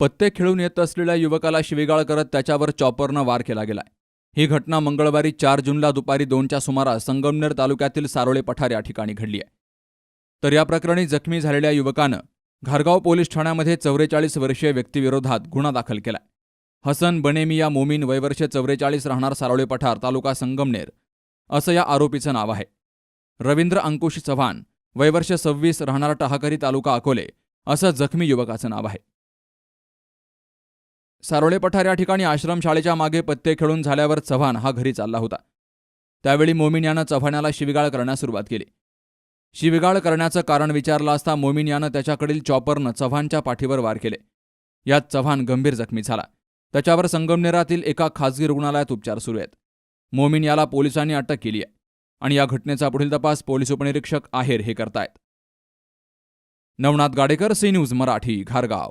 पत्ते खेळून येत असलेल्या युवकाला शिवीगाळ करत त्याच्यावर चॉपरनं वार केला गेलाय. ही घटना मंगळवारी चार जूनला दुपारी दोनच्या सुमारास संगमनेर तालुक्यातील सारोळे पठार या ठिकाणी घडली आहे. तर या प्रकरणी जखमी झालेल्या युवकानं घारगाव पोलीस ठाण्यामध्ये चौवेचाळीस वर्षीय व्यक्तीविरोधात गुन्हा दाखल केलाय. हसन बनेमिया मोमीन वयवर्ष चौवेचाळीस राहणार सारोळे पठार तालुका संगमनेर असं या आरोपीचं नाव आहे. रवींद्र अंकुश चव्हाण वयवर्ष सव्वीस राहणार टहाकरी तालुका अकोले असं जखमी युवकाचं नाव आहे. सारोळे पठार या ठिकाणी आश्रमशाळेच्या मागे पत्ते खेळून झाल्यावर चव्हाण हा घरी चालला होता. त्यावेळी मोमीन यानं चव्हाण्याला शिविगाळ करण्यास सुरुवात केली. शिविगाळ करण्याचं कारण विचारलं असता मोमीन यानं त्याच्याकडील चॉपरनं चव्हाणच्या पाठीवर वार केले. यात चव्हाण गंभीर जखमी झाला. त्याच्यावर संगमनेरातील एका खासगी रुग्णालयात उपचार सुरू आहेत. मोमीन याला पोलिसांनी अटक केली आहे आणि या घटनेचा पुढील तपास पोलीस उपनिरीक्षक आहेर हे करतायत. Navnath Gadekar C news Marathi घारगाव.